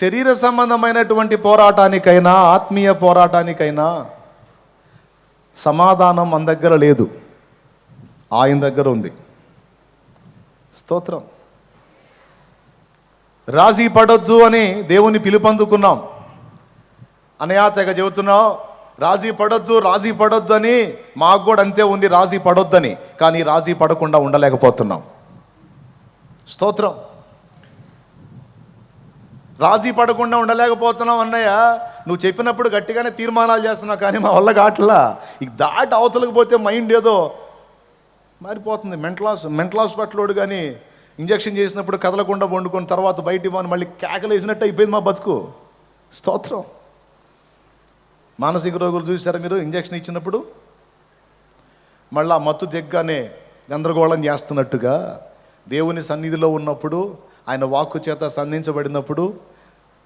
శరీర సంబంధమైనటువంటి పోరాటానికైనా ఆత్మీయ పోరాటానికైనా సమాధానం మన దగ్గర లేదు. ఆయన దగ్గర ఉంది. స్తోత్రం. రాజీ పడొద్దు అని దేవుని పిలుపందుకున్నాం. అనయాతగా తెగ చెబుతున్నావు రాజీ పడొద్దు రాజీ పడొద్దు అని మాకు కూడా అంతే ఉంది రాజీ పడొద్దని. కానీ రాజీ పడకుండా ఉండలేకపోతున్నాం. స్తోత్రం. రాజీ పడకుండా ఉండలేకపోతున్నావు అన్నయ్య. నువ్వు చెప్పినప్పుడు గట్టిగానే తీర్మానాలు చేస్తున్నావు కానీ మా వల్ల కావట్లా. ఇక దాటి అవతలకు పోతే మైండ్ ఏదో మారిపోతుంది. మెంటల్ హాస్ మెంటల్ కానీ ఇంజక్షన్ చేసినప్పుడు కదలకుండా వండుకొని తర్వాత బయటికి పోని మళ్ళీ కేకలు వేసినట్టు అయిపోయింది మా బతుకు. స్తోత్రం. మానసిక రోగులు చూసారా మీరు? ఇంజక్షన్ ఇచ్చినప్పుడు మళ్ళీ ఆ మత్తు దిగ్గానే గందరగోళం చేస్తున్నట్టుగా దేవుని సన్నిధిలో ఉన్నప్పుడు ఆయన వాక్కు చేత సంధించబడినప్పుడు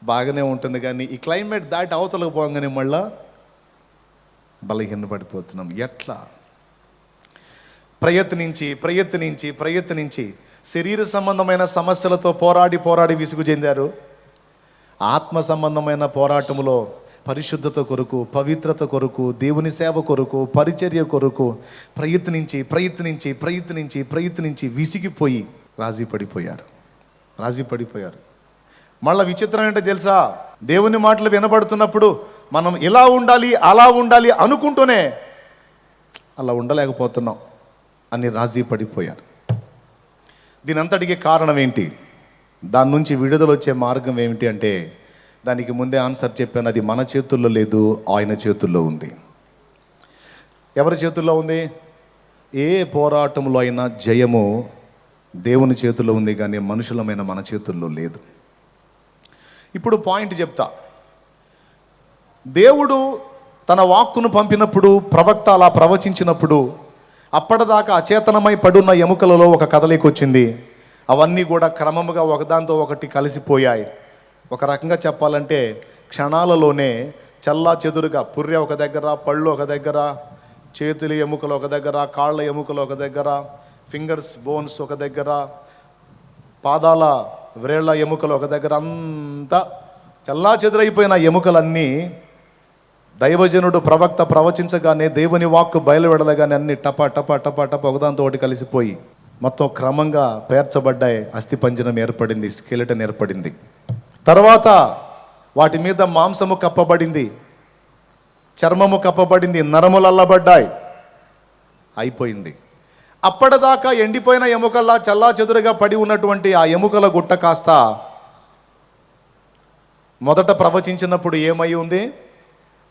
బాగానే ఉంటుంది కానీ ఈ క్లైమేట్ దాటి అవతలకు పోగానే మళ్ళా బలహీన పడిపోతున్నాం ఎట్లా? ప్రయత్నించి ప్రయత్నించి ప్రయత్నించి శరీర సంబంధమైన సమస్యలతో పోరాడి పోరాడి విసుగు చెందారు. ఆత్మ సంబంధమైన పోరాటంలో పరిశుద్ధత కొరకు పవిత్రత కొరకు దేవుని సేవ కొరకు పరిచర్య కొరకు ప్రయత్నించి ప్రయత్నించి ప్రయత్నించి ప్రయత్నించి విసిగిపోయి రాజీ పడిపోయారు రాజీ పడిపోయారు మళ్ళీ విచిత్రం ఏంటో తెలుసా? దేవుని మాటలు వినబడుతున్నప్పుడు మనం ఇలా ఉండాలి అలా ఉండాలి అనుకుంటూనే అలా ఉండలేకపోతున్నాం అని రాజీ పడిపోయారు. దీని అంతటికి కారణం ఏంటి? దాని నుంచి విడుదల వచ్చే మార్గం ఏమిటి అంటే దానికి ముందే ఆన్సర్ చెప్పాను అది మన చేతుల్లో లేదు ఆయన చేతుల్లో ఉంది. ఎవరి చేతుల్లో ఉంది? ఏ పోరాటంలో అయినా జయము దేవుని చేతుల్లో ఉంది కానీ మనుషులమైన మన చేతుల్లో లేదు. ఇప్పుడు పాయింట్ చెప్తా. దేవుడు తన వాక్కును పంపినప్పుడు ప్రవక్త అలా ప్రవచించినప్పుడు అప్పటిదాకా అచేతనమై పడున్న ఎముకలలో ఒక కదలిక వచ్చింది అవన్నీ కూడా క్రమముగా ఒకదాంతో ఒకటి కలిసిపోయాయి. ఒక రకంగా చెప్పాలంటే క్షణాలలోనే చల్లా చెదురుగా పుర్రె ఒక దగ్గర పళ్ళు ఒక దగ్గర చేతుల ఎముకలు ఒక దగ్గర కాళ్ళ ఎముకలు ఒక దగ్గర ఫింగర్స్ బోన్స్ ఒక దగ్గర పాదాల వ్రేళ్ళ ఎముకలు ఒక దగ్గర అంతా చల్లా చెదురైపోయిన ఎముకలన్నీ దైవజనుడు ప్రవక్త ప్రవచించగానే దేవుని వాక్కు బయలువెడలగానే అన్ని టప టప టప టప ఒకదాంతో ఒకటి కలిసిపోయి మొత్తం క్రమంగా పేర్చబడ్డాయి. అస్థిపంజనం ఏర్పడింది స్కెలిటన్ ఏర్పడింది. తర్వాత వాటి మీద మాంసము కప్పబడింది చర్మము కప్పబడింది నరములు అల్లబడ్డాయి. అయిపోయింది. అప్పటిదాకా ఎండిపోయిన ఎముకల్లా చల్లా చెదురుగా పడి ఉన్నటువంటి ఆ ఎముకల గుట్ట కాస్త మొదట ప్రవచించినప్పుడు ఏమై ఉంది?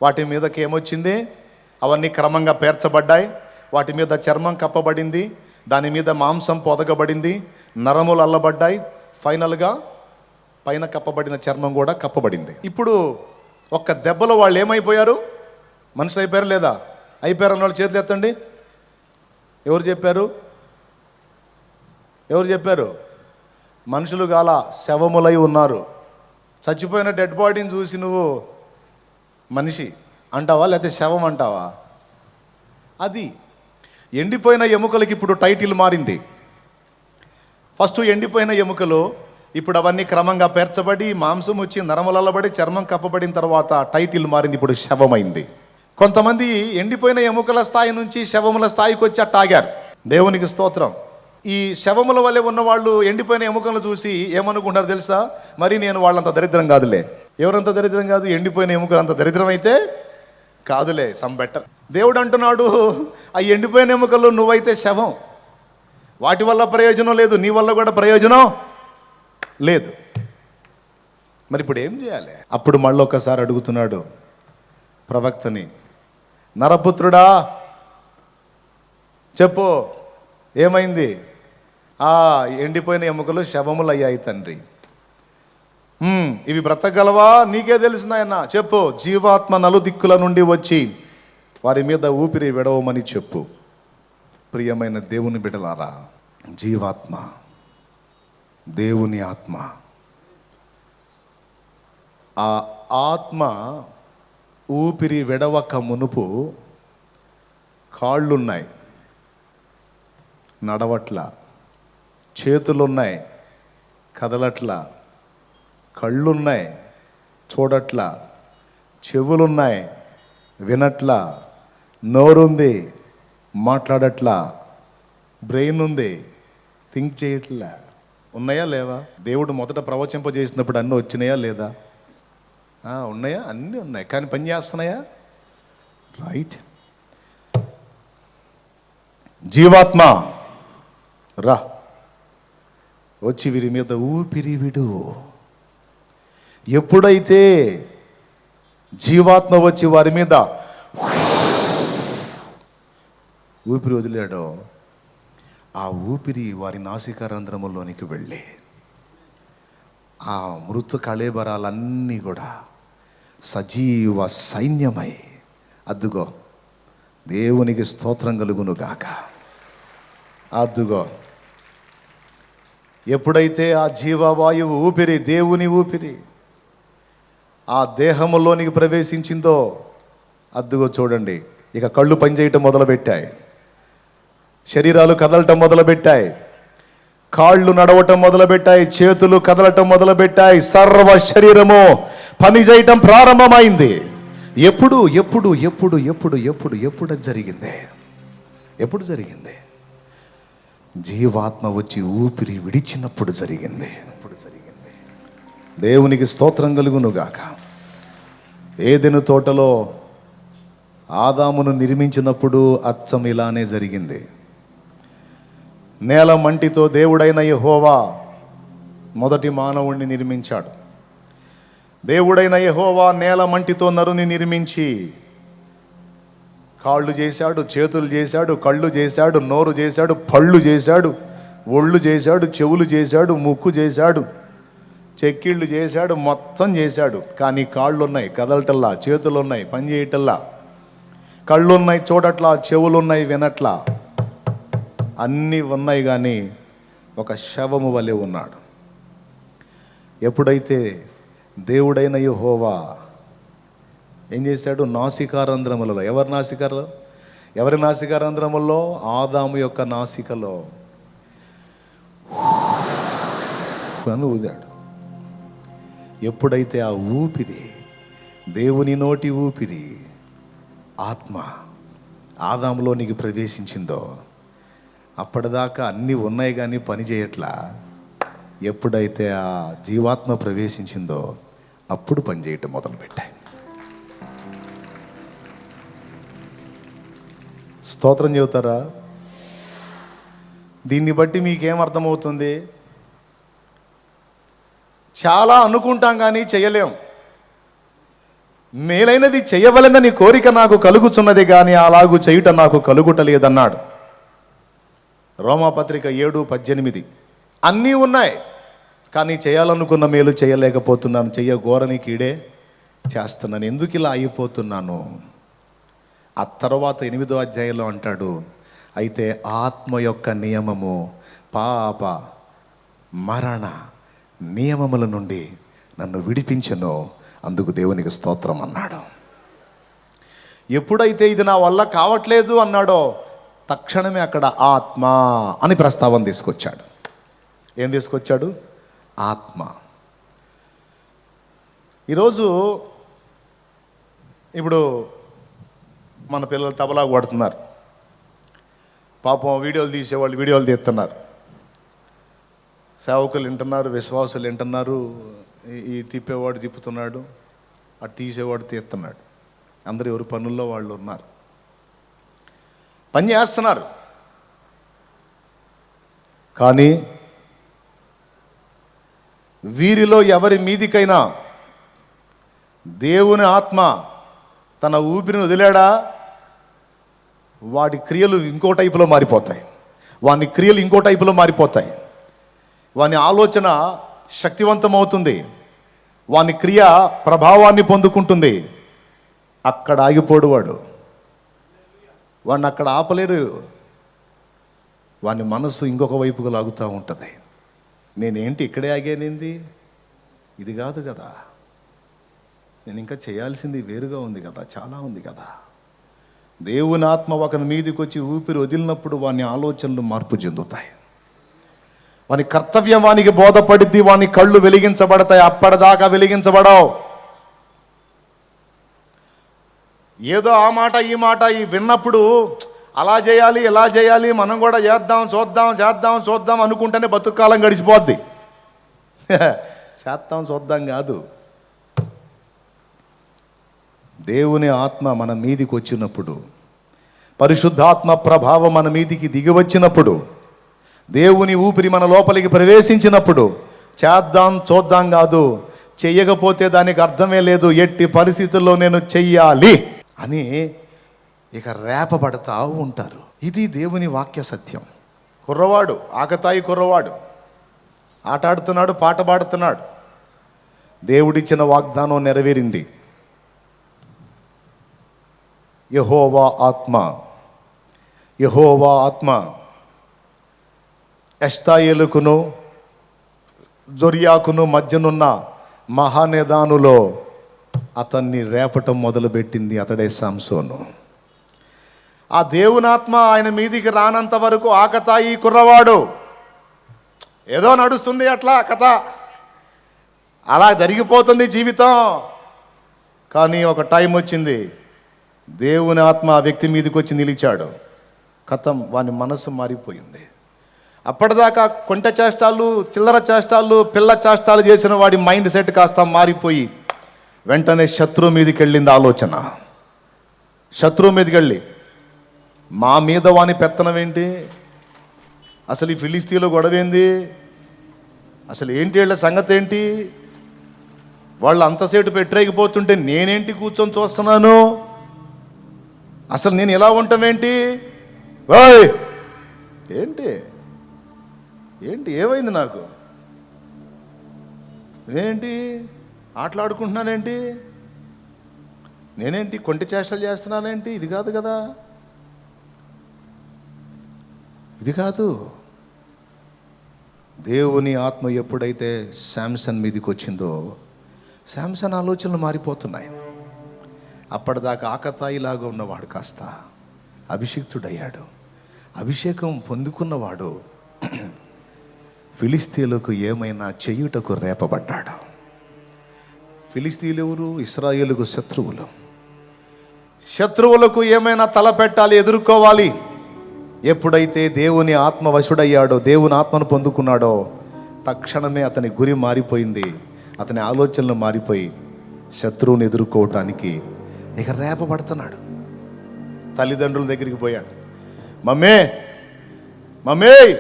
వాటి మీదకి ఏమొచ్చింది? అవన్నీ క్రమంగా పేర్చబడ్డాయి. వాటి మీద చర్మం కప్పబడింది. దాని మీద మాంసం పొదగబడింది. నరములు అల్లబడ్డాయి. ఫైనల్గా పైన కప్పబడిన చర్మం కూడా కప్పబడింది. ఇప్పుడు ఒక్క దెబ్బలో వాళ్ళు ఏమైపోయారు? మనుషులు అయిపోయారు లేదా? అయిపోయారు అన్న వాళ్ళు చేతులు ఎత్తండి. ఎవరు చెప్పారు? ఎవరు చెప్పారు? మనుషులు గాల శవములై ఉన్నారు. చచ్చిపోయిన డెడ్ బాడీని చూసి నువ్వు మనిషి అంటావా? లేకపోతే శవం అంటావా? అది ఎండిపోయిన ఎముకలకి ఇప్పుడు టైటిల్ మారింది. ఫస్ట్ ఎండిపోయిన ఎముకలు ఇప్పుడు అవన్నీ క్రమంగా పేర్చబడి మాంసం వచ్చి నరములల్లబడి చర్మం కప్పబడిన తర్వాత టైటిల్ మారింది. ఇప్పుడు శవమైంది. కొంతమంది ఎండిపోయిన ఎముకల స్థాయి నుంచి శవముల స్థాయికి వచ్చి అట్టాగారు దేవునికి స్తోత్రం. ఈ శవముల వల్లే ఉన్నవాళ్ళు ఎండిపోయిన ఎముకలను చూసి ఏమనుకుంటారు తెలుసా? మరి నేను వాళ్ళంత దరిద్రం కాదులే. ఎవరంత దరిద్రం కాదు? ఎండిపోయిన ఎముకలు అంత దరిద్రం అయితే కాదులే సమ్ బెటర్ దేవుడు అంటున్నాడు ఆ ఎండిపోయిన ఎముకలు నువ్వైతే శవం. వాటి వల్ల ప్రయోజనం లేదు నీ వల్ల కూడా ప్రయోజనం లేదు. మరి ఇప్పుడు ఏం చేయాలి? అప్పుడు మళ్ళీ ఒకసారి అడుగుతున్నాడు ప్రవక్తని. నరపుత్రుడా చెప్పు ఏమైంది? ఆ ఎండిపోయిన ఎముకలు శవములు అయ్యాయి తండ్రి ఇవి బ్రతకగలవా? నీకే తెలుసు నాయన చెప్పు జీవాత్మ నలుదిక్కుల నుండి వచ్చి వారి మీద ఊపిరి విడవమని చెప్పు. ప్రియమైన దేవుని బిడలారా జీవాత్మ దేవుని ఆత్మ. ఆ ఆత్మ ఊపిరి విడవక మునుపు కాళ్ళున్నాయి నడవట్ల. చేతులున్నాయి కదలట్ల. కళ్ళున్నాయి చూడట్లా. చెవులున్నాయి వినట్ల. నోరుంది మాట్లాడట్లా. బ్రెయిన్ ఉంది థింక్ చేయట్లా. ఉన్నాయా లేవా? దేవుడు మొదట ప్రవచింపజేసినప్పుడు అన్నీ వచ్చినాయా లేదా? ఉన్నాయా? అన్నీ ఉన్నాయి. కానీ పని చేస్తున్నాయా? రైట్ జీవాత్మ రా. వచ్చి వీరి మీద ఊపిరి విడు. ఎప్పుడైతే జీవాత్మ వచ్చి వారి మీద ఊపిరి వదిలాడో ఆ ఊపిరి వారి నాసికారంధ్రములోనికి వెళ్ళి. ఆ మృత కళేబరాలన్నీ కూడా సజీవ సైన్యమై. అద్దుగో దేవునికి స్తోత్రం కలుగును గాక. అద్దుగో ఎప్పుడైతే ఆ జీవవాయువు ఊపిరి దేవుని ఊపిరి ఆ దేహములోనికి ప్రవేశించిందో అద్దుగో చూడండి ఇక కళ్ళు పనిచేయటం మొదలుపెట్టాయి. శరీరాలు కదలటం మొదలుపెట్టాయి. కాళ్ళు నడవటం మొదలుపెట్టాయి చేతులు కదలటం మొదలుపెట్టాయి సర్వ శరీరము పని చేయటం ప్రారంభమైంది. ఎప్పుడు ఎప్పుడు ఎప్పుడు ఎప్పుడు ఎప్పుడు ఎప్పుడు జరిగింది? ఎప్పుడు జరిగింది? జీవాత్మ వచ్చి ఊపిరి విడిచినప్పుడు జరిగింది. అప్పుడు జరిగింది? దేవునికి స్తోత్రం కలుగును గాక ఏదెను తోటలో ఆదామును నిర్మించినప్పుడు అచ్చం ఇలానే జరిగింది. నేల మంటితో దేవుడైన యెహోవా మొదటి మానవుణ్ణి నిర్మించాడు. దేవుడైన యెహోవా నేల మంటితో నరుని నిర్మించి కాళ్ళు చేశాడు చేతులు చేశాడు కళ్ళు చేశాడు నోరు చేశాడు పళ్ళు చేశాడు ఒళ్ళు చేశాడు చెవులు చేశాడు ముక్కు చేశాడు చెక్కిళ్ళు చేశాడు మొత్తం చేశాడు. కానీ కాళ్ళు ఉన్నాయి కదలటల్లా చేతులు ఉన్నాయి పని చేయటల్లా కళ్ళు ఉన్నాయి చూడట్లా చెవులు ఉన్నాయి వినట్లా. అన్నీ ఉన్నాయి కానీ ఒక శవము వలె ఉన్నాడు. ఎప్పుడైతే దేవుడైన యహోవా ఏం చేశాడు? నాసికారంధ్రములలో. ఎవరి నాసికారు ఎవరి నాసికారంధ్రములో ఆదాము యొక్క నాసికలో. అని ఊదాడు. ఎప్పుడైతే ఆ ఊపిరి దేవుని నోటి ఊపిరి ఆత్మ ఆదాములోనికి ప్రవేశించిందో అప్పటిదాకా అన్నీ ఉన్నాయి కానీ పని చేయట్లా? ఎప్పుడైతే ఆ జీవాత్మ ప్రవేశించిందో అప్పుడు పనిచేయటం మొదలుపెట్టాయి. స్తోత్రం చెబుతారా? దీన్ని బట్టి మీకేం అర్థమవుతుంది? చాలా అనుకుంటాం కానీ చేయలేం. మేలైనది చేయవలెనని కోరిక నాకు కలుగుచున్నది కానీ అలాగూ చేయుట నాకు కలుగుటలేదన్నాడు. రోమాపత్రిక ఏడు పద్దెనిమిది. అన్నీ ఉన్నాయి కానీ చేయాలనుకున్న మేలు చేయలేకపోతున్నాను. చెయ్యగోరని కీడే చేస్తున్నాను. ఎందుకు ఇలా అయిపోతున్నాను? ఆ తర్వాత ఎనిమిదో అధ్యాయంలో అంటాడు అయితే ఆత్మ యొక్క నియమము పాప మరణ నియమముల నుండి నన్ను విడిపించను. అందుకు దేవునికి స్తోత్రం అన్నాడు. ఎప్పుడైతే ఇది నా వల్ల కావట్లేదు అన్నాడో తక్షణమే అక్కడ ఆత్మ అని ప్రస్తావన తీసుకొచ్చాడు. ఏం తీసుకొచ్చాడు? ఆత్మ. ఈరోజు ఇప్పుడు మన పిల్లలు తబలా కొడుతున్నారు పాపం వీడియోలు తీసేవాళ్ళు వీడియోలు తీస్తున్నారు. సేవకులు వింటున్నారు విశ్వాసులు వింటున్నారు ఈ- తిప్పేవాడు తిప్పుతున్నాడు అటు తీసేవాడు తీస్తున్నాడు. అందరు ఎవరి పనుల్లో వాళ్ళు ఉన్నారు? పని చేస్తున్నారు. కానీ వీరిలో ఎవరి మీదికైనా దేవుని ఆత్మ తన ఊపిరిని వదిలాడా? వాడి క్రియలు ఇంకో టైపులో మారిపోతాయి. వాని క్రియలు ఇంకో టైపులో మారిపోతాయి. వాని ఆలోచన శక్తివంతమవుతుంది. వాని క్రియ ప్రభావాన్ని పొందుకుంటుంది. అక్కడ ఆగిపోడు వాడు. వాడిని అక్కడ ఆపలేరు వాని మనసు ఇంకొక వైపుకు లాగుతూ ఉంటుంది. నేనేంటి ఇక్కడే ఆగానేంది? ఇది కాదు కదా. నేను ఇంకా చేయాల్సింది వేరుగా ఉంది కదా చాలా ఉంది కదా. దేవుని ఆత్మ ఒకరి మీదకి వచ్చి ఊపిరి వదిలినప్పుడు వాని ఆలోచనలు మార్పు చెందుతాయి. వాని కర్తవ్యం వానికి బోధపడిద్ది వాని కళ్ళు వెలిగించబడతాయి అప్పటిదాకా వెలిగించబడవు. ఏదో ఆ మాట ఈ మాట ఈ విన్నప్పుడు అలా చేయాలి ఇలా చేయాలి మనం కూడా చేద్దాం చూద్దాం చేద్దాం చూద్దాం అనుకుంటేనే బతుకాలం గడిచిపోద్ది. చేద్దాం చూద్దాం కాదు. దేవుని ఆత్మ మన మీదికి వచ్చినప్పుడు పరిశుద్ధాత్మ ప్రభావం మన మీదికి దిగి వచ్చినప్పుడు దేవుని ఊపిరి మన లోపలికి ప్రవేశించినప్పుడు చేద్దాం చూద్దాం కాదు చెయ్యకపోతే దానికి అర్థమే లేదు ఎట్టి పరిస్థితుల్లో నేను చెయ్యాలి. అని ఇక రేపబడతా ఉంటారు. ఇది దేవుని వాక్య సత్యం. కుర్రవాడు ఆకతాయి కుర్రవాడు. ఆట ఆడుతున్నాడు పాట పాడుతున్నాడు. దేవుడిచ్చిన వాగ్దానం నెరవేరింది. యహోవా ఆత్మ యహోవా ఆత్మ. ఎస్తాయేలుకును జొరియాకును మధ్యనున్న మహానిదానులో అతన్ని రేపటం మొదలుపెట్టింది అతడే సాంసోను ఆ దేవునాత్మ ఆయన మీదికి రానంత వరకు ఆకతాయి కుర్రవాడు. ఏదో నడుస్తుంది అట్లా కథ. అలా జరిగిపోతుంది జీవితం. కానీ ఒక టైం వచ్చింది. దేవుని ఆత్మ ఆ వ్యక్తి మీదకి వచ్చి నిలిచాడు. కథం వాని మనసు మారిపోయింది. అప్పటిదాకా కొంట చేష్టాలు చిల్లర చేష్టాలు పిల్ల చేష్టాలు చేసిన వాడి మైండ్ సెట్ కాస్త మారిపోయి వెంటనే శత్రువు మీదకి వెళ్ళింది ఆలోచన. శత్రువు మీదకి వెళ్ళి మా మీద వాని పెత్తనం ఏంటి? అసలు ఈ ఫిలిస్తీన్లో గొడవ ఏంది? అసలు ఏంటి వీళ్ళ సంగతి ఏంటి? వాళ్ళు అంతసేపు పెట్టరేగిపోతుంటే నేనేంటి కూర్చొని చూస్తున్నాను? అసలు నేను ఎలా ఉంటామేంటి ఓయ్! ఏంటి? ఏంటి? ఏమైంది నాకు? ఏంటి? ఆటలాడుకుంటున్నానేంటి? నేనేంటి కొంటి చేష్టలు చేస్తున్నానేంటి? ఇది కాదు కదా. ఇది కాదు. దేవుని ఆత్మ ఎప్పుడైతే శాంసన్ మీదకి వచ్చిందో శాంసన్ ఆలోచనలు మారిపోతున్నాయి. అప్పటిదాకా ఆకతాయిలాగా ఉన్నవాడు కాస్త అభిషిక్తుడయ్యాడు. అభిషేకం పొందుకున్నవాడు ఫిలిస్తీన్లకు ఏమైనా చెయ్యుటకు రేపబడ్డాడు. ఫిలిస్తీన్లు ఎవరు ఇస్రాయేలుకు శత్రువులు. శత్రువులకు ఏమైనా తలపెట్టాలి ఎదుర్కోవాలి? ఎప్పుడైతే దేవుని ఆత్మ వశుడయ్యాడో దేవుని ఆత్మను పొందుకున్నాడో తక్షణమే అతని గురి మారిపోయింది. అతని ఆలోచనలు మారిపోయి శత్రువుని ఎదుర్కోవటానికి ఇక రేపబడుతున్నాడు. తల్లిదండ్రుల దగ్గరికి పోయాడు. మమ్మే! మమ్మే!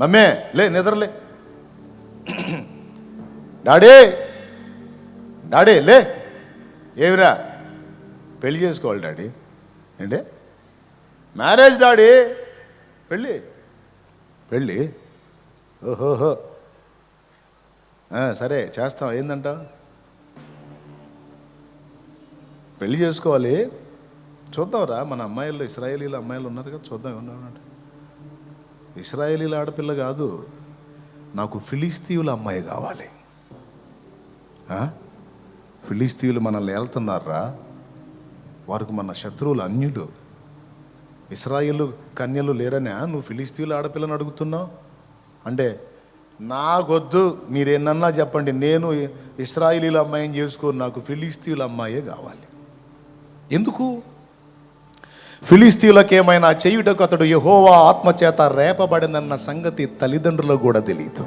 మమ్మే! లే నిద్రలే. డాడీ! డాడీ లే. ఏమిరా? పెళ్ళి చేసుకోవాలి డాడీ. ఏంటి? Marriage daddy. పెళ్ళి. పెళ్ళి? ఓహోహో. సరే చేస్తాం. ఏందంట పెళ్ళి చేసుకోవాలి. చూద్దాంరా మన అమ్మాయిలు ఇస్రాయేలీల అమ్మాయిలు ఉన్నారు కదా చూద్దాం ఏమన్నారంట ఇస్రాయేలీల ఆడపిల్ల కాదు నాకు ఫిలిస్తీవుల అమ్మాయి కావాలి. ఫిలిస్తీన్లు ఫిలిస్తీయులు మనల్ని వెళ్తున్నారా వారికి మన శత్రువులు అన్యుడు ఇస్రాయిల్ కన్యలు లేరనే నువ్వు ఫిలిస్తీన్లు ఆడపిల్లని అడుగుతున్నావు? అంటే నాకొద్దు మీరేనన్నా చెప్పండి నేను ఇస్రాయిలీల అమ్మాయిని చేసుకోను నాకు ఫిలిస్తీన్ల అమ్మాయే కావాలి. ఎందుకు? ఫిలిస్తీన్లకు ఏమైనా చేయుటకు అతడు యహోవా ఆత్మచేత రేపబడిందన్న సంగతి తల్లిదండ్రులకు కూడా తెలియదు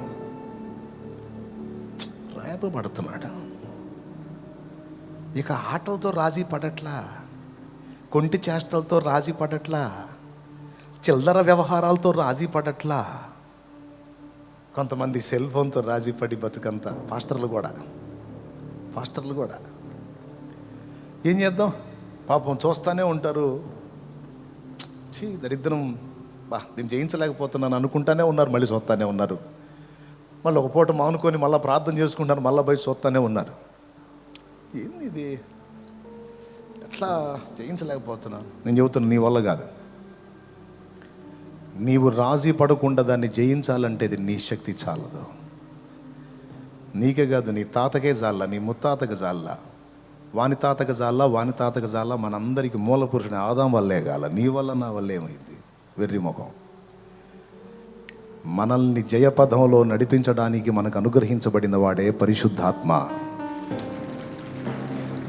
రేపబడుతున్నాడు? ఇక ఆటలతో రాజీ పడట్లా కొంటి చేష్టలతో రాజీ పడట్లా చిల్లర వ్యవహారాలతో రాజీ పడట్లా. కొంతమంది సెల్ ఫోన్తో రాజీ పడి బతుకంత పాస్టర్లు కూడా పాస్టర్లు కూడా. ఏం చేద్దాం? పాపం చూస్తూనే ఉంటారు. చీ దరిద్రం. బా నేను జయించలేకపోతున్నాను అనుకుంటానే ఉన్నారు మళ్ళీ చూస్తానే ఉన్నారు. మళ్ళీ ఒక పూట మానుకొని మళ్ళీ ప్రార్థన చేసుకుంటాను మళ్ళీ పోయి చూస్తూనే ఉన్నారు. ఏంది ఇది ఎట్లా జయించలేకపోతున్నాను నేను చెబుతున్నా నీ వల్ల కాదు. నీవు రాజీ పడకుండా దాన్ని జయించాలంటే ఇది నీ శక్తి చాలదు. నీకే కాదు నీ తాతకే జాల నీ ముత్తాతకు జాల. వాని తాతకు జాల వాని తాతకు జాల మనందరికీ మూల పురుషుని ఆదాం వల్లే కాల. నీ వల్ల నా వల్ల ఏమైంది? వెర్రి ముఖం. మనల్ని జయపథంలో నడిపించడానికి మనకు అనుగ్రహించబడిన వాడే పరిశుద్ధాత్మ.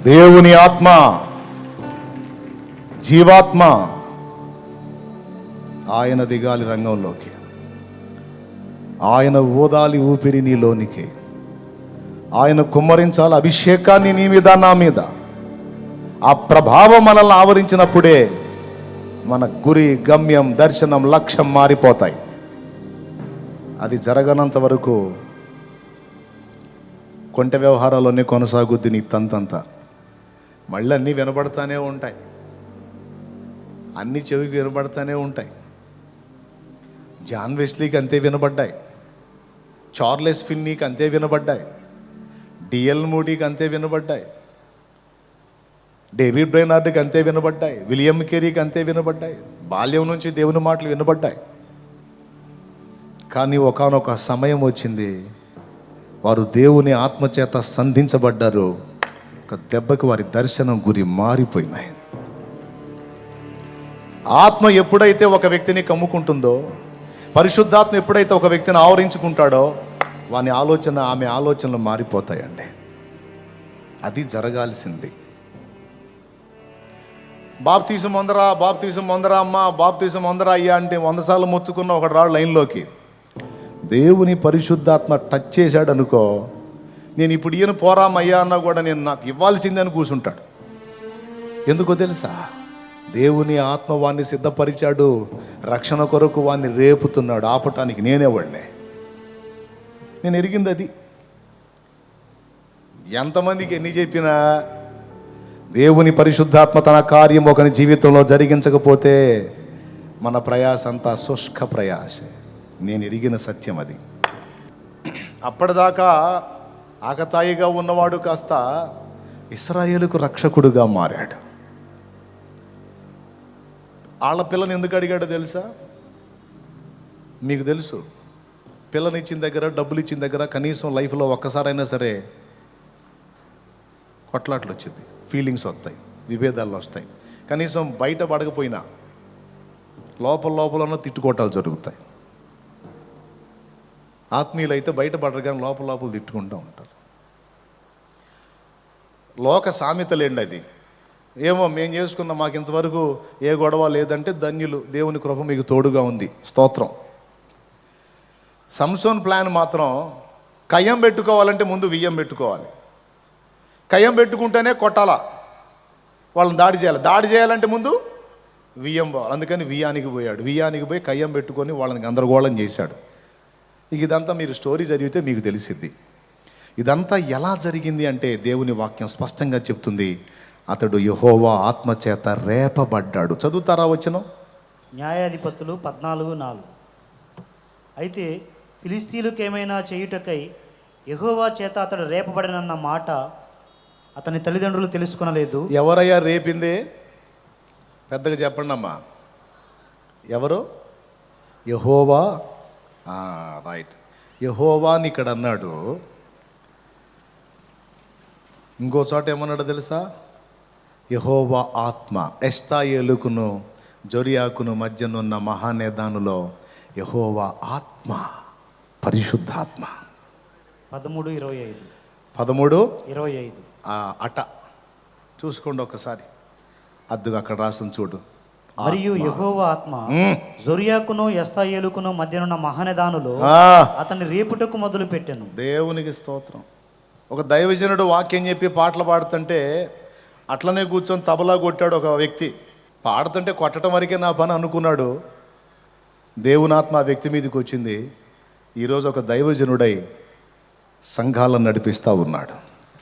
దేవుని ఆత్మ జీవాత్మ ఆయన దిగాలి రంగంలోకి. ఆయన ఊదాలి ఊపిరి నీలోనికి. ఆయన కుమ్మరించాలి అభిషేకాన్ని నీ మీద నా మీద. ఆ ప్రభావం మనల్ని ఆవరించినప్పుడే మన గురి గమ్యం దర్శనం లక్ష్యం మారిపోతాయి. అది జరగనంత వరకు కొంట వ్యవహారాల్లోనే కొనసాగుద్ది నీ తంతంతా. మళ్ళీ అన్నీ వినబడతానే ఉంటాయి. అన్ని చెవికి వినబడతానే ఉంటాయి. జాన్ వెస్లీకి అంతే వినబడ్డాయి. చార్లెస్ ఫిన్నీకి అంతే వినబడ్డాయి. డిఎల్ మూడీకి అంతే వినబడ్డాయి. డేవిడ్ బ్రైనార్డ్కి అంతే వినబడ్డాయి. విలియం కెరీకి అంతే వినబడ్డాయి. బాల్యం నుంచి దేవుని మాటలు వినబడ్డాయి. కానీ ఒకానొక సమయం వచ్చింది. వారు దేవుని ఆత్మచేత సంధించబడ్డారు. ఒక దెబ్బకి వారి దర్శనం గురి మారిపోయినాయి. ఆత్మ ఎప్పుడైతే ఒక వ్యక్తిని కమ్ముకుంటుందో పరిశుద్ధాత్మ ఎప్పుడైతే ఒక వ్యక్తిని ఆవరించుకుంటాడో వాని ఆలోచన ఆమె ఆలోచనలు మారిపోతాయండి. అది జరగాల్సింది. బాప్తీసం వందరా బాప్తీసం వందరా అమ్మ బాప్తీసం వందరా అయ్యా అంటే వంద సార్లు మొత్తుకున్న ఒక రాడు లైన్లోకి. దేవుని పరిశుద్ధాత్మ టచ్ చేశాడు అనుకో నేను ఇప్పుడు ఈయన పోరామయ్యా అన్నా కూడా నేను నాకు ఇవ్వాల్సిందే అని కూర్చుంటాడు ఎందుకో తెలుసా? దేవుని ఆత్మ వాణ్ణి సిద్ధపరిచాడు రక్షణ కొరకు వాణ్ణి రేపుతున్నాడు ఆపటానికి నేనేవాడిని నేను ఎరిగింది అది. ఎంతమందికి ఎన్ని చెప్పినా దేవుని పరిశుద్ధాత్మ తన కార్యం ఒకని జీవితంలో జరిగించకపోతే మన ప్రయాస అంతా శుష్క ప్రయాసే. నేను ఎరిగిన సత్యం అది. అప్పటిదాకా ఆకతాయిగా ఉన్నవాడు కాస్త ఇస్రాయేలుకు రక్షకుడుగా మారాడు. వాళ్ళ పిల్లని ఎందుకు అడిగాడో తెలుసా? మీకు తెలుసు పిల్లని ఇచ్చిన దగ్గర డబ్బులు ఇచ్చిన దగ్గర కనీసం లైఫ్లో ఒక్కసారైనా సరే కొట్లాట్లు వచ్చింది. ఫీలింగ్స్ వస్తాయి విభేదాలు వస్తాయి. కనీసం బయట పడకపోయినా లోపల లోపలనో తిట్టుకోవటాలు జరుగుతాయి. ఆత్మీయులు అయితే బయట పడరు కానీ లోపల లోపల తిట్టుకుంటూ ఉంటారు. లోక సామెతలేండి అది. ఏమో మేము చేసుకున్న మాకు ఇంతవరకు ఏ గొడవ లేదంటే ధన్యులు దేవుని కృప మీకు తోడుగా ఉంది. స్తోత్రం. సంసోన్ ప్లాన్ మాత్రం కయ్యం పెట్టుకోవాలంటే ముందు వియ్యం పెట్టుకోవాలి. కయ్యం పెట్టుకుంటేనే కొట్టాలా. వాళ్ళని దాడి చేయాలి. దాడి చేయాలంటే ముందు వియ్యం పోవాలి. అందుకని వియ్యానికి పోయాడు. వియ్యానికి పోయి కయ్యం పెట్టుకొని వాళ్ళని గందరగోళం చేశాడు. ఇక ఇదంతా మీరు స్టోరీ చదివితే మీకు తెలిసిద్ది. ఇదంతా ఎలా జరిగింది అంటే దేవుని వాక్యం స్పష్టంగా చెప్తుంది. అతడు యహోవా ఆత్మచేత రేపబడ్డాడు. చదువుతారా వచ్చిన న్యాయాధిపతులు పద్నాలుగు నాలుగు. అయితే ఫిలిస్తీన్లకు ఏమైనా చేయుటకై యెహోవా చేత అతడు రేపబడినన్న మాట అతని తల్లిదండ్రులు తెలుసుకొనలేదు. ఎవరయ్యా రేపింది? పెద్దగా చెప్పండి అమ్మా. ఎవరు? యహోవా. రైట్. యహోవా అని ఇక్కడ అన్నాడు. ఇంకో చోట ఏమన్నాడు తెలుసా? యహోవా ఆత్మ ఎస్తాయేలుకును జొరియాకును మధ్యనున్న మహానేదానులో యహోవా ఆత్మ పరిశుద్ధాత్మ. పదమూడు ఇరవై ఐదు. పదమూడు? ఇరవై ఐదు. ఆ అట. చూసుకోండి ఒకసారి. అద్దుగా అక్కడ రాసుని చూడు. మరియు యెహోవా ఆత్మ జొరియాకును ఎస్తాయేలుకును మధ్యనున్న మహానదానులో ఆ, అతన్ని రేపుటకు మొదలు పెట్టాను దేవునికి స్తోత్రం. ఒక దైవజనుడు వాక్యం చెప్పి పాటలు పాడుతుంటే అట్లనే కూర్చొని తబలా కొట్టాడు ఒక వ్యక్తి. పాడుతుంటే కొట్టడం వరకే నా పని అనుకున్నాడు. దేవునాత్మ ఆ వ్యక్తి మీదకి వచ్చింది. ఈరోజు ఒక దైవజనుడై సంఘాలను నడిపిస్తూ ఉన్నాడు.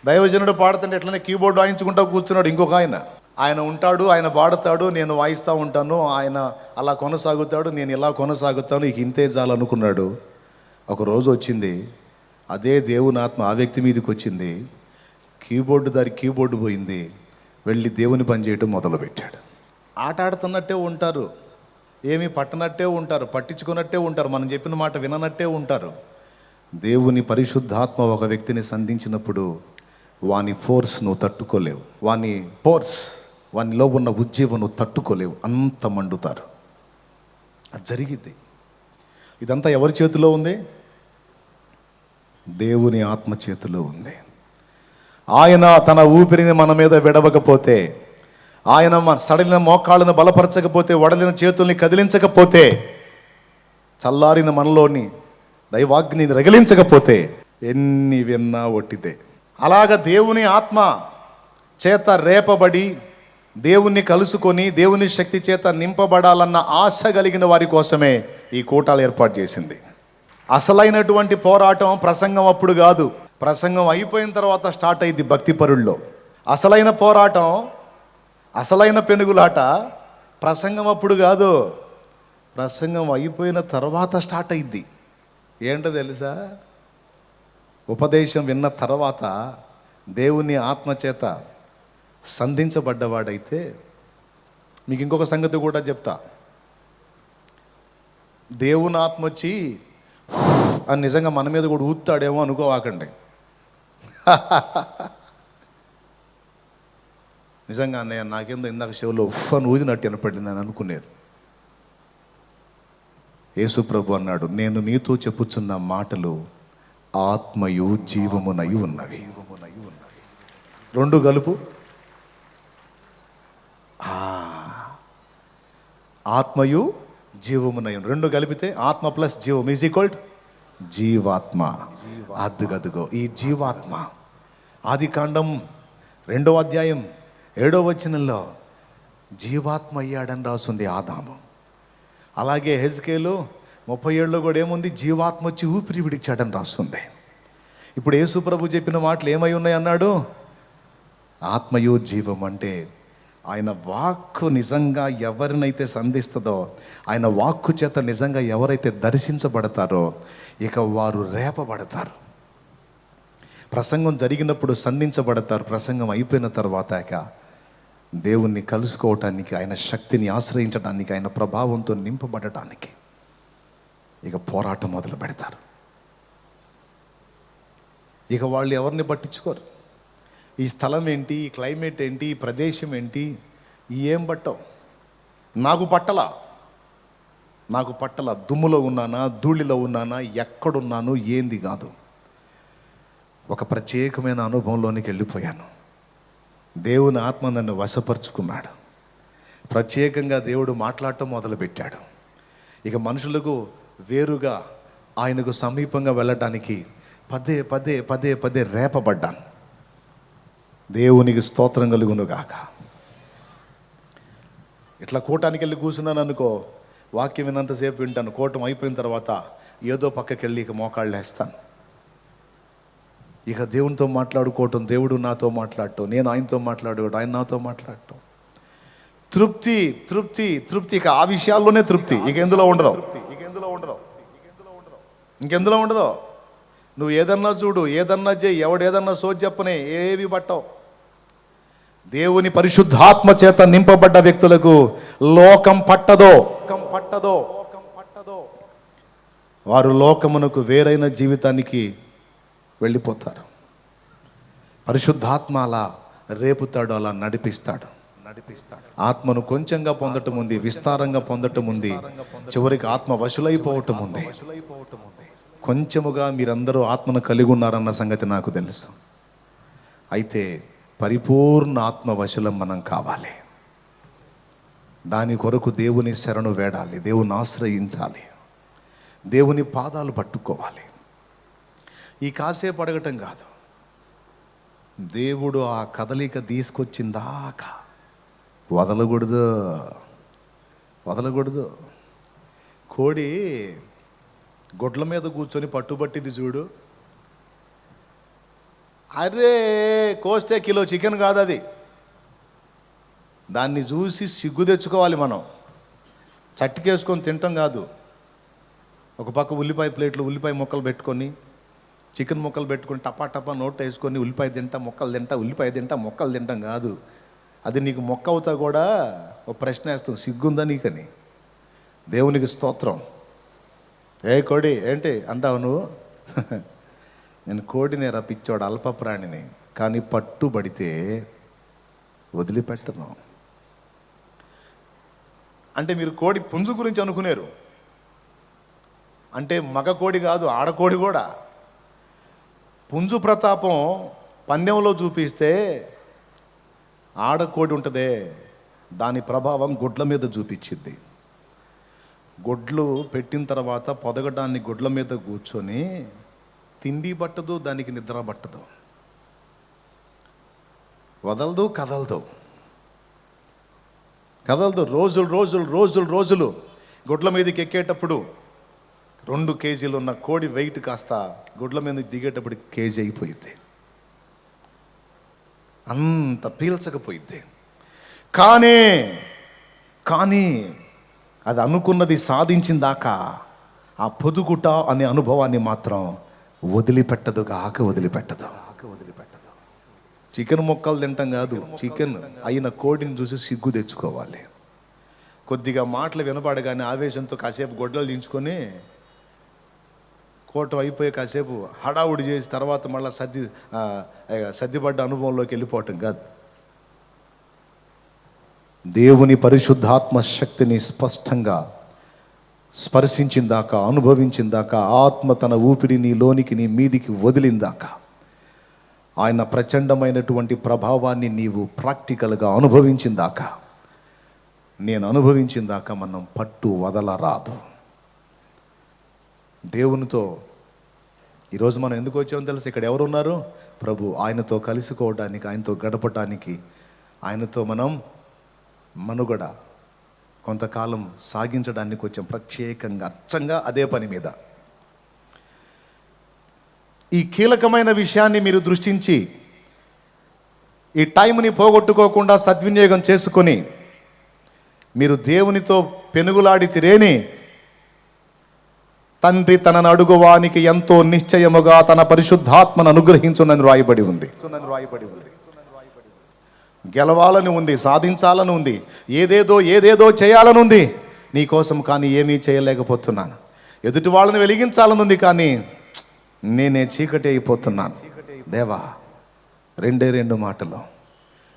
దైవజనుడు పాడుతుంటే ఎట్లనే కీబోర్డ్ వాయించుకుంటూ కూర్చున్నాడు ఇంకొక ఆయన. ఆయన ఉంటాడు ఆయన పాడుతాడు నేను వాయిస్తూ ఉంటాను ఆయన అలా కొనసాగుతాడు నేను ఇలా కొనసాగుతాను ఇక ఇంతే చాలనుకున్నాడు. ఒక రోజు వచ్చింది అదే దేవుని ఆత్మ ఆ వ్యక్తి మీదకి వచ్చింది కీబోర్డు దారి కీబోర్డు పోయింది వెళ్ళి దేవుని పని చేయడం మొదలుపెట్టాడు. ఆట ఆడుతున్నట్టే ఉంటారు ఏమీ పట్టనట్టే ఉంటారు పట్టించుకున్నట్టే ఉంటారు మనం చెప్పిన మాట విననట్టే ఉంటారు. దేవుని పరిశుద్ధాత్మ ఒక వ్యక్తిని సంధించినప్పుడు వాని ఫోర్స్ నువ్వు తట్టుకోలేవు వాని ఫోర్స్ వానిలో ఉన్న ఉజ్జీవం నువ్వు తట్టుకోలేవు అంత మండుతారు. అది జరిగింది ఇదంతా ఎవరి చేతిలో ఉంది? దేవుని ఆత్మ చేతిలో ఉంది. ఆయన తన ఊపిరిని మన మీద విడవకపోతే ఆయన మన సడలిన మోకాళ్ళను బలపరచకపోతే వడలిన చేతుల్ని కదిలించకపోతే చల్లారిన మనలోని దైవాగ్ని రగిలించకపోతే ఎన్ని విన్నా ఒట్టితే అలాగ దేవుని ఆత్మ చేత రేపబడి దేవుణ్ణి కలుసుకొని దేవుని శక్తి చేత నింపబడాలన్న ఆశ కలిగిన వారి కోసమే ఈ కూటాలు ఏర్పాటు చేసింది. అసలైనటువంటి పోరాటం ప్రసంగం అప్పుడు కాదు. ప్రసంగం అయిపోయిన తర్వాత స్టార్ట్ అయింది భక్తి పరుల్లో. అసలైన పోరాటం అసలైన పెనుగులాట ప్రసంగం అప్పుడు కాదు. ప్రసంగం అయిపోయిన తర్వాత స్టార్ట్ అయింది ఏంటో తెలుసా? ఉపదేశం విన్న తర్వాత దేవుని ఆత్మచేత సంధించబడ్డవాడైతే మీకు ఇంకొక సంగతి కూడా చెప్తా. దేవుని ఆత్మ వచ్చి అని నిజంగా మన మీద కూడా ఊతాడేమో అనుకోవాకండి. నిజంగా అన్నయ్య నాకేందో ఇందాక చెవిలో ఉఫ్ అని ఊదినట్టు వినపడింది అని అనుకునేది. యేసు ప్రభు అన్నాడు నేను మీతో చెప్పుచున్న మాటలు ఆత్మయు జీవమునై ఉన్నవి. రెండు కలుపు. ఆత్మయు జీవమునై రెండు కలిపితే ఆత్మ ప్లస్ జీవం ఈజ్ ఈక్వల్ జీవాత్మ. అద్దుగదుగో ఈ జీవాత్మ. ఆది కాండం రెండో అధ్యాయం ఏడో వచనంలో జీవాత్మ అయ్యాడని రాసుంది ఆదాము. అలాగే హెజ్కేలు ముప్పై ఏళ్ళలో కూడా ఏముంది? జీవాత్మ వచ్చి ఊపిరి విడిచాడని రాస్తుంది ఇప్పుడు యేసు ప్రభు చెప్పిన మాటలు ఏమై ఉన్నాయి అన్నాడు? ఆత్మయో జీవం అంటే ఆయన వాక్కు నిజంగా ఎవరినైతే సంధిస్తుందో ఆయన వాక్కు చేత నిజంగా ఎవరైతే దర్శించబడతారో ఇక వారు రేపబడతారు. ప్రసంగం జరిగినప్పుడు సంధించబడతారు ప్రసంగం అయిపోయిన తర్వాత దేవుణ్ణి కలుసుకోవటానికి ఆయన శక్తిని ఆశ్రయించడానికి ఆయన ప్రభావంతో నింపబడటానికి ఇక పోరాటం మొదలు పెడతారు. ఇక వాళ్ళు ఎవరిని పట్టించుకోరు. ఈ స్థలం ఏంటి? ఈ క్లైమేట్ ఏంటి? ఈ ప్రదేశం ఏంటి? ఈ ఏం పట్టవు. నాకు పట్టలా. నాకు పట్టల. దుమ్ములో ఉన్నానా? ధూళిలో ఉన్నానా? ఎక్కడున్నాను? ఏంది కాదు. ఒక ప్రత్యేకమైన అనుభవంలోనికి వెళ్ళిపోయాను. దేవుని ఆత్మ నన్ను వశపరుచుకున్నాడు. ప్రత్యేకంగా దేవుడు మాట్లాడటం మొదలుపెట్టాడు. ఇక మనుషులకు వేరుగా ఆయనకు సమీపంగా వెళ్ళటానికి పదే పదే పదే పదే రేపబడ్డాను. దేవునికి స్తోత్రం కలుగును గాక ఇట్లా కూటానికి వెళ్ళి కూర్చున్నాను అనుకో వాక్యం విన్నంతసేపు వింటాను. కూటం అయిపోయిన తర్వాత ఏదో పక్కకి వెళ్ళి ఇక మోకాళ్ళు వేస్తాను ఇక దేవునితో మాట్లాడుకోవటం దేవుడు నాతో మాట్లాడటం నేను ఆయనతో మాట్లాడుకోవటం ఆయన నాతో మాట్లాడటం. తృప్తి తృప్తి తృప్తి. ఇక ఆ విషయాల్లోనే తృప్తి. ఇక ఎందులో ఉండదు? ఇక ఎందులో ఉండదు ఇంకెందులో ఉండదు? నువ్వు ఏదన్నా చూడు ఏదన్నా చేయి ఎవడు ఏదన్నా సోచి చెప్పనే ఏవి పట్టవు. దేవుని పరిశుద్ధాత్మ చేత నింపబడ్డ వ్యక్తులకు లోకం పట్టదో? పట్టదో? వారు లోకమునకు వేరైన జీవితానికి వెళ్ళిపోతారు. పరిశుద్ధాత్మ అలా రేపుతాడు అలా నడిపిస్తాడు. నడిపిస్తాడు. ఆత్మను కొంచెంగా పొందటం ఉంది విస్తారంగా పొందటం ఉంది. చివరికి ఆత్మ వశులైపోవటం ఉంది. కొంచెముగా మీరందరూ ఆత్మను కలిగి ఉన్నారన్న సంగతి నాకు తెలుసు. అయితే పరిపూర్ణ ఆత్మవశలం మనం కావాలి. దాని కొరకు దేవుని శరణు వేడాలి దేవుని ఆశ్రయించాలి దేవుని పాదాలు పట్టుకోవాలి. ఈ కాసేపు అడగటం కాదు. దేవుడు ఆ కదలిక తీసుకొచ్చిందాకా వదలకూడదు వదలకూడదు. కోడి గొడ్ల మీద కూర్చొని పట్టుబట్టింది చూడు. అరే కోస్తే కిలో చికెన్ కాదు అది దాన్ని చూసి సిగ్గు తెచ్చుకోవాలి మనం. చట్టుకేసుకొని తినటం కాదు. ఒక పక్క ఉల్లిపాయ ప్లేట్లు ఉల్లిపాయ ముక్కలు పెట్టుకొని చికెన్ ముక్కలు పెట్టుకొని టపా టపా నోట్ వేసుకొని ఉల్లిపాయ తింటా మొక్కలు తింటా ఉల్లిపాయ తింటా మొక్కలు తింటాం కాదు. అది నీకు మొక్క అవుతా కూడా ఒక ప్రశ్న వేస్తుంది. సిగ్గుందా నీకని? దేవునికి స్తోత్రం. ఏ కోడి ఏంటి? అంటావు నువ్వు? నేను కోడిని రప్పించాడు అల్ప ప్రాణిని కానీ పట్టుబడితే వదిలిపెట్టను. అంటే మీరు కోడి పుంజు గురించి అనుకునేరు. అంటే మగ కోడి కాదు ఆడకోడి కూడా. పుంజు ప్రతాపం పందెంలో చూపిస్తే ఆడకోడి ఉంటుందే దాని ప్రభావం గుడ్ల మీద చూపించింది. గుడ్లు పెట్టిన తర్వాత పొదగడాన్ని గుడ్ల మీద కూర్చొని తిండి పట్టదు దానికి నిద్ర పట్టదు. వదలదు కదలదు. కదలదు రోజులు రోజులు రోజులు రోజులు. గుడ్ల మీదకి ఎక్కేటప్పుడు రెండు కేజీలు ఉన్న కోడి వెయిట్ కాస్త గుడ్ల మీద దిగేటప్పుడు కేజీ అయిపోయింది అంత పీల్చకపోయింది కానీ కానీ అది అనుకున్నది సాధించిందాక ఆ పొదుగుట అనే అనుభవాన్ని మాత్రం వదిలిపెట్టదు కాక వదిలిపెట్టదు. ఆక వదిలిపెట్టదు చికెన్ ముక్కలు తింటాం కాదు చికెన్ అయిన కోడిని చూసి సిగ్గు తెచ్చుకోవాలి. కొద్దిగా మాటలు వినపడగానే ఆవేశంతో కాసేపు గొడ్డలు దించుకొని కోటం అయిపోయి కాసేపు హడావుడి చేసి తర్వాత మళ్ళీ సర్ది సర్దిపడ్డ అనుభవంలోకి వెళ్ళిపోవటం కాదు. దేవుని పరిశుద్ధాత్మ శక్తిని స్పష్టంగా స్పర్శించిందాక అనుభవించిందాక ఆత్మ తన ఊపిరి నీ లోనికి నీ మీదికి వదిలిందాక. ఆయన ప్రచండమైనటువంటి ప్రభావాన్ని నీవు ప్రాక్టికల్గా అనుభవించిందాక. నేను అనుభవించిందాక మనం పట్టు వదలరాదు. దేవునితో ఈరోజు మనం ఎందుకు వచ్చామో తెలుసు? ఇక్కడ ఎవరు ఉన్నారు ప్రభు ఆయనతో కలుసుకోవడానికి ఆయనతో గడపటానికి ఆయనతో మనం మనుగడ కొంతకాలం సాగించడానికి వచ్చాం. ప్రత్యేకంగా అచ్చంగా అదే పని మీద. ఈ కీలకమైన విషయాన్ని మీరు దృష్టించి ఈ టైంని పోగొట్టుకోకుండా సద్వినియోగం చేసుకొని మీరు దేవునితో పెనుగులాడి తిరేని తండ్రి తనను అడుగువానికి ఎంతో నిశ్చయముగా తన పరిశుద్ధాత్మను అనుగ్రహించునని రాయబడి ఉంది రాయబడి ఉంది. గెలవాలని ఉంది సాధించాలని ఉంది ఏదేదో ఏదేదో చేయాలని ఉంది. నీకోసం కానీ ఏమీ చేయలేకపోతున్నాను. ఎదుటి వాళ్ళని వెలిగించాలని ఉంది కానీ నేనే చీకటి అయిపోతున్నాను. దేవా రెండే రెండు మాటలు.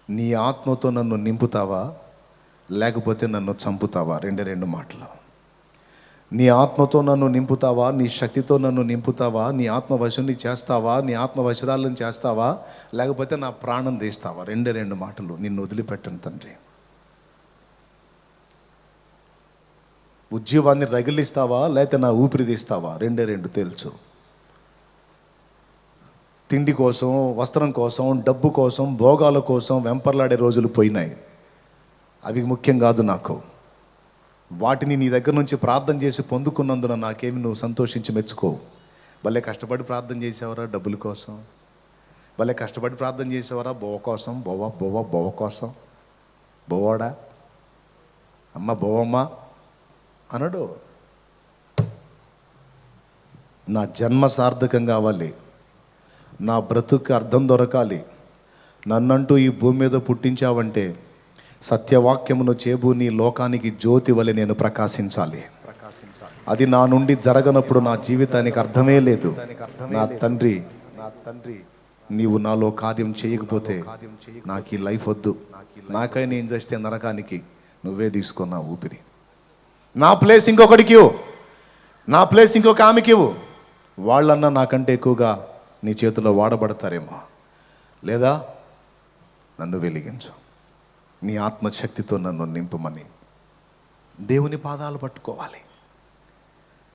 నీ ఆత్మతో నన్ను నింపుతావా? లేకపోతే నన్ను చంపుతావా? రెండే రెండు మాటలు. నీ ఆత్మతో నన్ను నింపుతావా? నీ శక్తితో నన్ను నింపుతావా? నీ ఆత్మవశుని చేస్తావా? నీ ఆత్మవశరాలను చేస్తావా? లేకపోతే నా ప్రాణం తీస్తావా? రెండే రెండు మాటలు నిన్ను వదిలిపెట్టను తండ్రి. ఉద్యోగాన్ని రగిలిస్తావా? లేకపోతే నా ఊపిరి తీస్తావా? రెండే రెండు తెలుసు తిండి కోసం వస్త్రం కోసం డబ్బు కోసం భోగాల కోసం వెంపర్లాడే రోజులు పోయినాయి. అవి ముఖ్యం కాదు నాకు. వాటిని నీ దగ్గర నుంచి ప్రార్థన చేసి పొందుకున్నందున నాకేమి నువ్వు సంతోషించి మెచ్చుకో. భలే కష్టపడి ప్రార్థన చేసేవరా డబ్బుల కోసం? భలే కష్టపడి ప్రార్థన చేసేవరా? బొవ్వ కోసం. బొవ్వ బొవ్వ బొవ్వ కోసం. బొవ్వడా అమ్మ బొవ్వమ్మ అనడు. నా జన్మ సార్థకం కావాలి. నా బ్రతుకు అర్థం దొరకాలి. నన్నంటూ ఈ భూమి మీద పుట్టించావంటే సత్యవాక్యమును చేబు నీ లోకానికి జ్యోతి వలె నేను ప్రకాశించాలి. అది నా నుండి జరగనప్పుడు నా జీవితానికి అర్థమే లేదు. నా తండ్రి నా తండ్రి నీవు నాలో కార్యం చేయకపోతే నాకు ఈ లైఫ్ వద్దు. నాకై నేను చేస్తే నరకానికి నువ్వే తీసుకున్నా ఊపిరి. నా ప్లేస్ ఇంకొకడికి నా ప్లేస్ ఇంకొక ఆమెకి వాళ్ళన్నా నాకంటే ఎక్కువగా నీ చేతిలో వాడబడతారేమో. లేదా నన్ను వెలిగించు. నీ ఆత్మశక్తితో నన్ను నింపమని దేవుని పాదాలు పట్టుకోవాలి.